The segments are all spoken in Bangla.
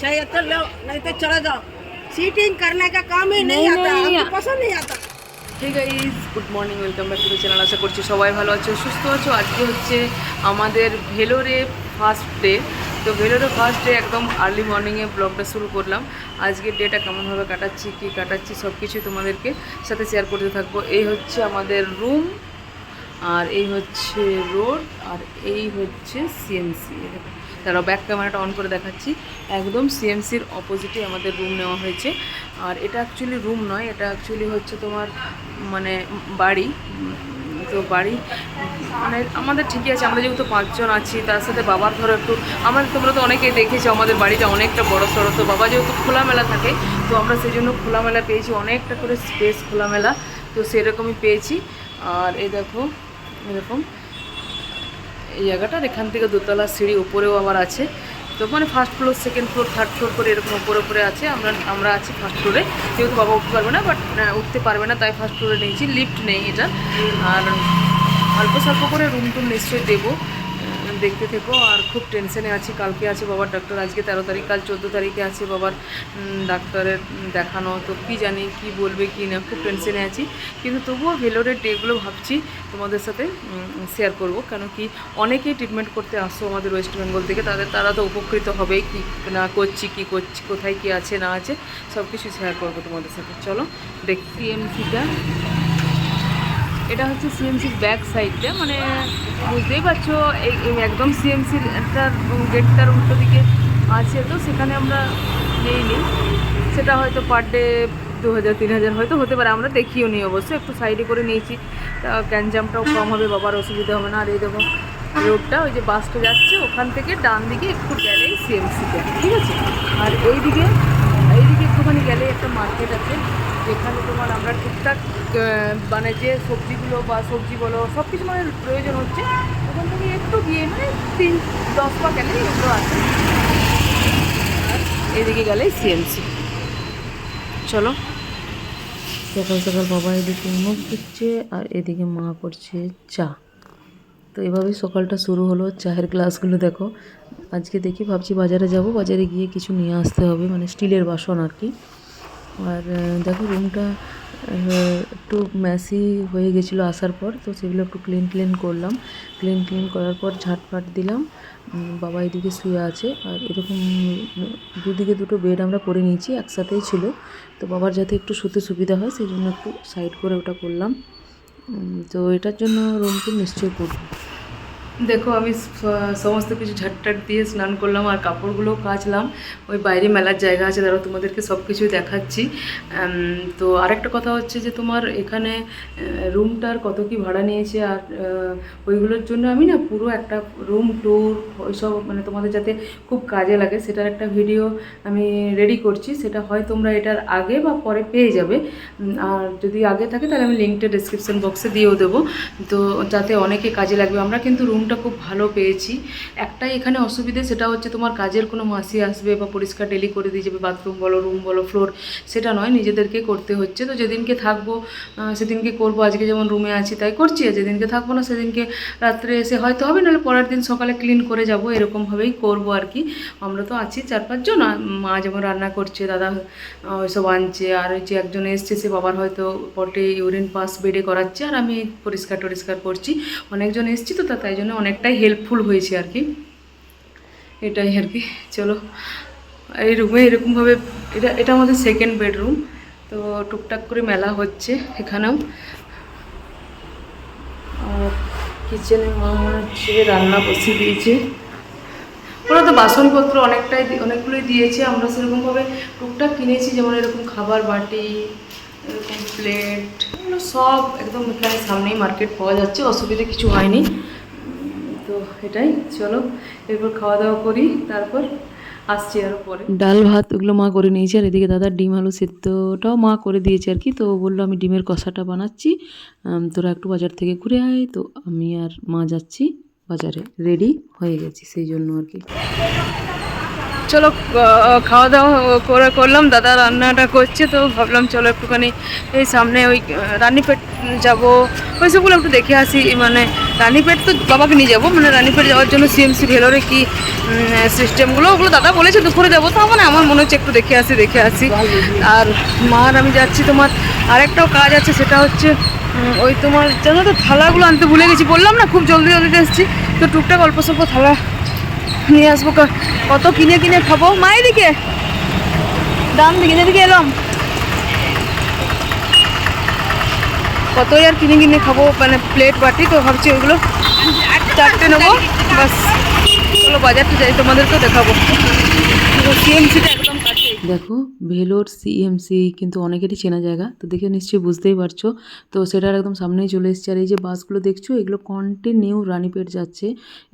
चाहिए तो लो नहीं तो चले जाओ सीटिंग करने का काम ही नहीं, नहीं, आता नहीं, हमको पसंद नहीं आता hey guys good morning welcome back to channel আশা করছি সবাই ভালো আছো সুস্থ আছো আজকে হচ্ছে আমাদের ভেলোরে ফার্স্ট ডে তো ভেলোরে ফার্স্ট ডে একদম আর্লি মর্নিংয়ে ব্লগটা শুরু করলাম আজকের ডেটা কেমনভাবে কাটাচ্ছি কী কাটাচ্ছি সব কিছুই তোমাদেরকে সাথে শেয়ার করতে থাকবো এই হচ্ছে আমাদের রুম আর এই হচ্ছে রোড আর এই হচ্ছে সিএমসি তারা ব্যাক ক্যামেরাটা অন করে দেখাচ্ছি। একদম সিএমসির অপোজিটে আমাদের রুম নেওয়া হয়েছে। আর এটা অ্যাকচুয়ালি রুম নয়, এটা অ্যাকচুয়ালি হচ্ছে তোমার মানে বাড়ি। তো বাড়ি মানে আমাদের ঠিকই আছে, আমরা যেহেতু পাঁচজন আছি, তার সাথে বাবার ধরো একটু আমাদের তোমরা তো অনেকেই দেখেছ, আমাদের বাড়িটা অনেকটা বড় সড়ো, তো বাবা যেহেতু খোলামেলা থাকে, তো আমরা সেই জন্য খোলামেলা পেয়েছি, অনেকটা করে স্পেস খোলামেলা, তো সেরকমই পেয়েছি। আর এই দেখো, এরকম এই জায়গাটার, এখান থেকে দোতলা সিঁড়ি উপরেও আবার আছে। তো মানে first floor second floor third floor করে এরকম উপরে উপরে আছে। আমরা আমরা আছি ফার্স্ট ফ্লোরে যেহেতু বাবা উঠতে পারবে না বাট উঠতে পারবে না, তাই ফার্স্ট ফ্লোরে নিয়েছি। লিফট নেই এটা। আর অল্প স্বল্প করে রুম টুম নিশ্চয়ই দেবো। দেখতে থেকো, আর খুব টেনশনে আছি, কালকে আছে বাবার ডাক্তার আজকে তেরো তারিখ, কাল চোদ্দ তারিখে আছে বাবার ডাক্তারের দেখানো, তো কী জানি, কি বলবে, কি না, খুব টেনশনে আছি। কিন্তু তবুও ভেলোরের ডেগুলো ভাবছি, তোমাদের সাথে শেয়ার করব। কেন কি, অনেকেই ট্রিটমেন্ট করতে আসো আমাদের ওয়েস্ট বেঙ্গল থেকে, তাদের, তারা তো উপকৃত হবেই কি না করছি, কি করছি, কোথায় কি আছে, না আছে সব কিছু শেয়ার করব তোমাদের সাথে। চলো, দেখি। এমসিটা এটা হচ্ছে সিএমসির ব্যাক সাইডটা মানে বুঝতেই পারছ, এই একদম সিএমসির একটা গেটটার উল্টো দিকে আছে তো, সেখানে আমরা নিই। সেটা হয়তো পার ডে দু হাজার, তিন হাজার, হয়তো হতে পারে, আমরা দেখিও নি অবশ্য, একটু সাইডে করে নিয়েছি। তা গ্যাঞ্জামটাও কম হবে, বাবার অসুবিধা হবে না, আর এই দেখো রোডটা ওই যে বাসটা যাচ্ছে, ওখান থেকে ডান দিকে একটু গেলেই সিএমসিতে ঠিক আছে? আর এই দিকে একটুখানি গেলে একটা মার্কেট আছে যেখানে তোমার আমরা আহ, মানে যে সবজিগুলো বা সবজি বলো সব কিছু মানে প্রয়োজন হচ্ছে ওখান থেকে একটু গিয়ে মানে তিন দশ পা গেলে এগুলো আছে। এদিকে গেলেই সিএমসি চলো। সকাল সকাল বাবা এদিকে মুখ দিচ্ছে আর এদিকে মা করছে চা। তো এভাবেই সকালটা শুরু হলো। চায়ের গ্লাসগুলো দেখো। আজকে দেখি, ভাবছি বাজারে যাব। বাজারে গিয়ে কিছু নিয়ে আসতে হবে মানে স্টিলের বাসন আর কি। আর দেখো রুমটা একটু ম্যাসি হয়ে গেছিল আসার পর, তো সেগুলো একটু ক্লিন ক্লিন করলাম। ক্লিন ক্লিন করার পর ঝাটফাট দিলাম। বাবা এদিকে শুয়ে আছে। আর এরকম দুদিকে দুটো বেড আমরা করে নিয়েছি, একসাথেই ছিল। তো বাবার যাতে একটু শুতে সুবিধা হয়, সেই জন্য একটু সাইড করে ওটা করলাম। তো এটার জন্য রুমটি নিশ্চয়ই করব। দেখো, আমি সমস্ত কিছু ঝাটটাট দিয়ে স্নান করলাম আর কাপড়গুলো কাচলাম। ওই বাইরে মেলার জায়গা আছে দাঁড়াও তোমাদেরকে সব কিছুই দেখাচ্ছি তো আরেকটা কথা হচ্ছে যে, তোমার এখানে রুমটার কত কি ভাড়া নিয়েছে আর ওইগুলোর জন্য আমি না পুরো একটা রুম ট্যুর ওইসব মানে তোমাদের যাতে খুব কাজে লাগে, সেটার একটা ভিডিও আমি রেডি করছি। সেটা হয় তোমরা এটার আগে বা পরে পেয়ে যাবে। আর যদি আগে থাকে, তাহলে আমি লিঙ্কটা ডিসক্রিপশন বক্সে দিয়েও দেবো। তো যাতে অনেকে কাজে লাগবে। আমরা কিন্তু রুমটা খুব ভালো পেয়েছি। একটাই এখানে অসুবিধে, সেটা হচ্ছে তোমার কাজের কোনো মাসি আসবে বা পরিষ্কার ডেলি করে দিয়ে যাবে বাথরুম বলো রুম বলো ফ্লোর সেটা নয়, নিজেদেরকে করতে হচ্ছে। তো যেদিনকে থাকব সেদিনকে করব, আজকে যেমন রুমে আছি তাই করছি, আর যেদিনকে থাকব না, সেদিনকে রাত্রে এসে হয়তো হবে, নাহলে পরের দিন সকালে ক্লিন করে যাব, এরকমভাবেই করব আর কি। আমরা তো আছি চার পাঁচজন মা যেমন রান্না করছে, দাদা ওইসব আনছে, আর যে একজন এসছে, সে বাবার হয়তো পটে ইউরিন পাস বেডে করাচ্ছে, আর আমি পরিষ্কার টরিষ্কার করছি। অনেকজন এসছি তা তাই জন্য অনেকটাই হেল্পফুল হয়েছে আর কি। এটাই আর কি। চলো, এই রুমে এরকমভাবে, এটা এটা আমাদের সেকেন্ড বেডরুম তো টুকটাক করে মেলা হচ্ছে এখানেও। কিচেনে মনে হচ্ছে রান্না বসিয়ে দিয়েছে। ওরা তো বাসনপত্র অনেকটাই অনেকগুলোই দিয়েছে। আমরা সেরকমভাবে টুকটাক কিনেছি, যেমন এরকম খাবার বাটি, এরকম প্লেট এগুলো সব একদম এখানে সামনেই মার্কেট পাওয়া যাচ্ছে, অসুবিধা কিছু হয়নি। তো এটাই, চলো, এরপর খাওয়া দাওয়া করি, তারপর আসছি আরও পরে। ডাল ভাত ওগুলো মা করে নিয়েছে, আর এদিকে দাদার ডিম আলু সেদ্ধটাও মা করে দিয়েছে আর কি, তো বলল আমি ডিমের কষাটা বানাচ্ছি তোরা একটু বাজার থেকে ঘুরে আয়, তো আমি আর মা যাচ্ছি, বাজারে রেডি হয়ে গেছি, সেই জন্য আর কি। চলো খাওয়া দাওয়া করে করলাম, দাদা রান্নাটা করছে, তো ভাবলাম চলো একটুখানি এই সামনে ওই রানীপেট যাব। ওই সবগুলো একটু দেখে আসি মানে রানীপেট তো বাবাকে নিয়ে যাব মানে রানীপেট যাওয়ার জন্য সিএমসি ভেলোরে কি সিস্টেমগুলো ওগুলো দাদা বলেছে দুপুরে যাব, তো মানে আমার মনে হচ্ছে একটু দেখে আসি দেখে আসি। আর মার, আমি যাচ্ছি তোমার আরেকটাও কাজ আছে, সেটা হচ্ছে ওই তোমার জানো তো থালাগুলো আনতে ভুলে গেছি, বললাম না, খুব জলদি জলদি এসেছি, তো টুকটাক অল্প স্বল্প থালা নিয়ে আসব কত কিনে কিনে খাব? মা এদিকে। দাম দিকে এদিকে এলাম। কতই আর কিনে কিনে খাব? মানে প্লেট বাটি, তো ভাবছি ওইগুলো চারটে নেব। বাস, চলো বাজারটা যাই, তোমাদেরকেও দেখাবো। সিএমসিটা দেখো, ভেলোর সিএমসি কিন্তু অনেকেরই চেনা জায়গা, তো দেখে নিশ্চয়ই বুঝতেই পারছ। তো সেটার একদম সামনেই চলে এসেছে। আর এই যে বাসগুলো দেখছ, এগুলো কন্টিনিউ রানীপেট যাচ্ছে,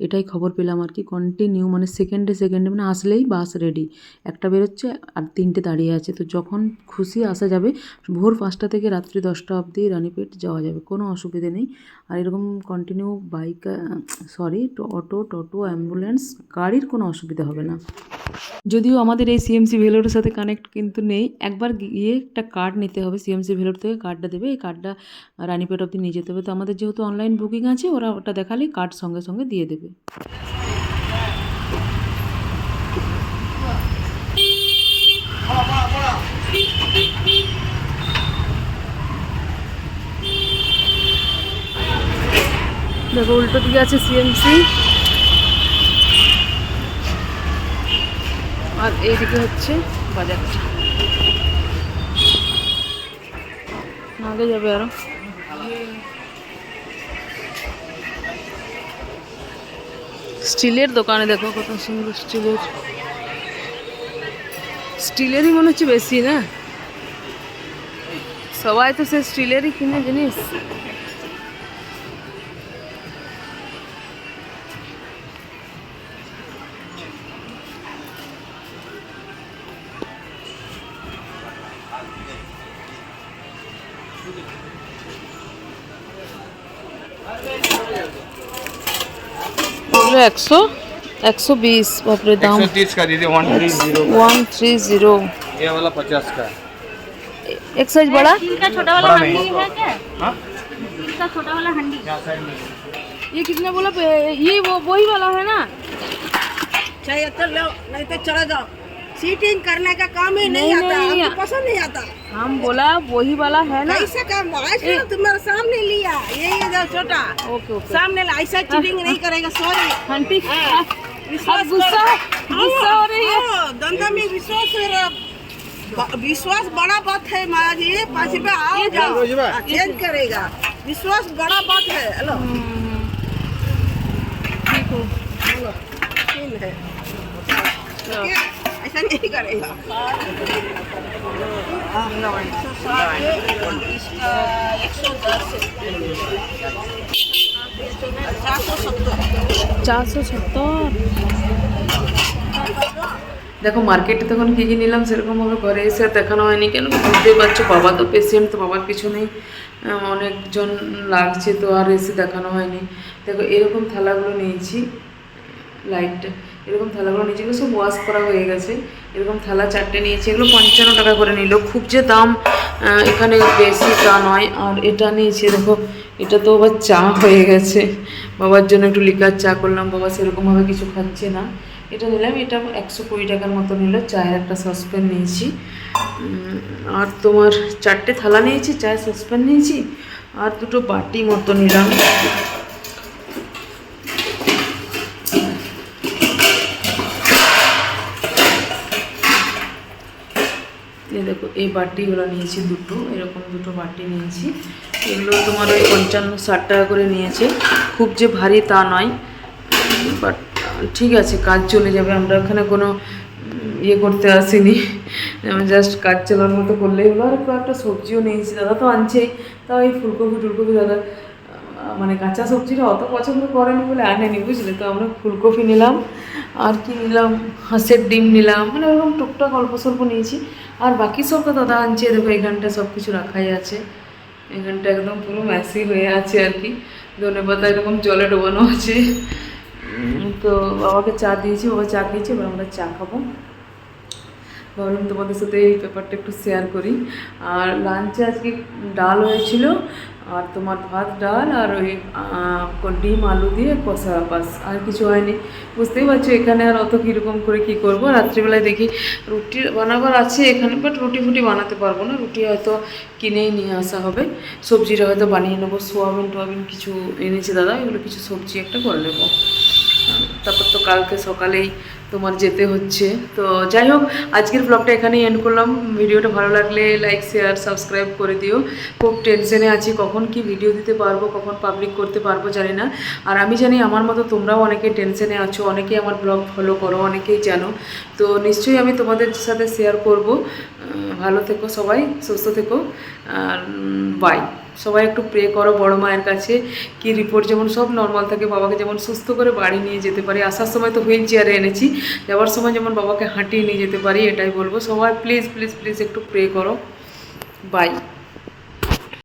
এটাই খবর পেলাম আর কি। কন্টিনিউ মানে সেকেন্ডে সেকেন্ডে মানে আসলেই বাস রেডি একটা বেরোচ্ছে আর তিনটে দাঁড়িয়ে আছে। তো যখন খুশি আসা যাবে, ভোর পাঁচটা থেকে রাত্রি দশটা অবধি রানীপেট যাওয়া যাবে, কোনো অসুবিধে নেই। আর এরকম continue bike sorry auto toto ambulance গাড়ির কোনো অসুবিধা হবে না। যদিও আমাদের এই সিএমসি ভেলোরের কানেক্ট কিন্তু নেই। একবার গিয়ে একটা কার্ড নিতে হবে সিএমসি ভেলোর থেকে কার্ডটা দেবে। এই কার্ডটা রানীপেট অবধি নিয়ে যেতে হবে। তো আমাদের যেহেতু অনলাইন বুকিং আছে, ওরা ওটা দেখালেই কার্ড সঙ্গে সঙ্গে দিয়ে দেবে। দেখো, উল্টো দিকে আছে সিএমসি আর এইদিকে হচ্ছে আগে যাবে আরও। স্টিলের দোকানে দেখো কত সুন্দর স্টিলের। স্টিলেরই মনে হচ্ছে বেশি না? সবাই তো সে স্টিলেরই কিনে জিনিস। এগুলো একশো একশো বিশ বাপরে দাম एक सौ तीस का दीजिए one three zero one three zero ये वाला पचास का एक साइज बड़ा का छोटा वाला बड़ा हंडी नहीं। है क्या हाँ इसका छोटा वाला हंडी यहाँ साइड में ये कितने बोला पे- ये वो वही वाला है ना चाहिए तो लो नहीं तो चले जाओ सीटिंग करने का काम ही नहीं, नहीं, आता नहीं, हमको पसंद नहीं आता हम बोला वही वाला है ना? ऐसा काम तो तुम्हारे सामने लिया। ये ये जो छोटा ओके ओके। सामने ला, ऐसा चीटिंग नहीं करेगा सॉरी आंटी हाँ। अब गुस्सा गुस्सा हो रही है। हाँ, धंधा में विश्वास है, ब- विश्वास बड़ा बात है माँ जी पाँच रुपये आओ जाओ। हाँ, चेंज करेगा। विश्वास बड़ा बात है हेलो। ठीक हो। ठीक है ठीक है? ऐसा नहीं करेगा इसका एक सौ दस चार सौ सत्तर চারশো সত্তর দেখো মার্কেটে তখন কী কী নিলাম সেরকমভাবে ঘরে এসে আর দেখানো হয়নি কেন বুঝতেই পারছো বাবা তো পেশেন্ট তো বাবার পিছনেই আহ, অনেকজন লাগছে তো আর এসে দেখানো হয়নি দেখো এরকম থালাগুলো নিয়েছি লাইট এরকম থালাগুলো নিয়েছি এগুলো সব ওয়াশ করা হয়ে গেছে। এরকম থালা চারটে নিয়েছি, এগুলো পঞ্চান্ন টাকা করে নিল। খুব যে দাম এখানে বেশি তা নয়। আর এটা নিয়েছি, দেখো, এটা তো আবার চা হয়ে গেছে। বাবার জন্য একটু লিকার চা করলাম, বাবা সেরকমভাবে কিছু খাচ্ছে না। এটা নিলাম, এটা একশো কুড়ি টাকার মতো নিল, চায়ের একটা সসপ্যান নিয়েছি। আর তোমার চারটে থালা নিয়েছি, চায়ের সসপ্যান নিয়েছি, আর দুটো বাটি মতো নিলাম। এই বাটিগুলো নিয়েছি দুটো, এরকম দুটো বাটি নিয়েছি। এগুলো তোমার ওই পঞ্চান্ন ষাট টাকা করে নিয়েছে। খুব যে ভারী তা নয় বাট ঠিক আছে, কাজ চলে যাবে, আমরা ওখানে কোনো ইয়ে করতে আসিনি। জাস্ট কাজ চলার মতো করলেই হলো। আর একটা সবজিও নিয়েছি, দাদা তো আনছেই। তাও এই ফুলকপি টুলকপি দাদা মানে কাঁচা সবজিটা অত পছন্দ করেনি বলে আনেনি বুঝলে? তো আমরা ফুলকপি নিলাম আর কি নিলাম? হাঁসের ডিম নিলাম মানে ওরকম টুকটাক অল্প স্বল্প নিয়েছি। আর বাকি সব তো দাদা আনছে দেখো এখানটা সব কিছু রাখাই আছে। এখানটা একদম পুরো ম্যাসি হয়ে আছে আর কি। ধনে পাতা এরকম জলে ডোবানো আছে। তো বাবাকে চা দিয়েছি বাবা চা খেয়েছে এবার আমরা চা খাব। ভাবলাম তোমাদের সাথে এই ব্যাপারটা একটু শেয়ার করি। আর লাঞ্চে আজকে ডাল হয়েছিল আর তোমার ভাত, ডাল আর ওই ডিম, আলু দিয়ে কষা, বাস। আর কিছু হয়নি। বুঝতেই পারছ এখানে আর অত কীরকম করে কী করব? রাত্রিবেলায় দেখি রুটি বানাবার আছে এখানে বাট রুটি ফুটি বানাতে পারব না। রুটি হয়তো কিনেই নিয়ে আসা হবে। সবজিটা হয়তো বানিয়ে নেব। সোয়াবিন, টোয়াবিন কিছু এনেছে দাদা। এগুলো কিছু সবজি একটা করে নেব। তারপর তো কালকে সকালেই তোমার যেতে হচ্ছে। তো যাই হোক, আজকের ব্লগটা এখানেই এন্ড করলাম। ভিডিওটা ভালো লাগলে লাইক শেয়ার সাবস্ক্রাইব করে দিও। খুব টেনশনে আছি, কখন কি ভিডিও দিতে পারব, কখন পাবলিক করতে পারব জানি না। আর আমি জানি আমার মতো তোমরাও অনেকে টেনশনে আছো, অনেকেই আমার ব্লগ ফলো করো, অনেকেই জানো। তো নিশ্চয়ই আমি তোমাদের সাথে শেয়ার করব। ভালো থেকো সবাই, সুস্থ থেকো, আর বাই সবাই একটু প্রে করো বড় মায়ের কাছে। কি রিপোর্ট যেমন সব নর্মাল থাকে, বাবাকে যেমন সুস্থ করে বাড়ি নিয়ে যেতে পারি। আসার সময় তো হুইল চেয়ারে এনেছি। যাওয়ার সময় যেমন বাবাকে হাঁটিয়ে নিয়ে যেতে পারি, এটাই বলব। সবাই প্লিজ প্লিজ প্লিজ একটু প্রে করো। বাই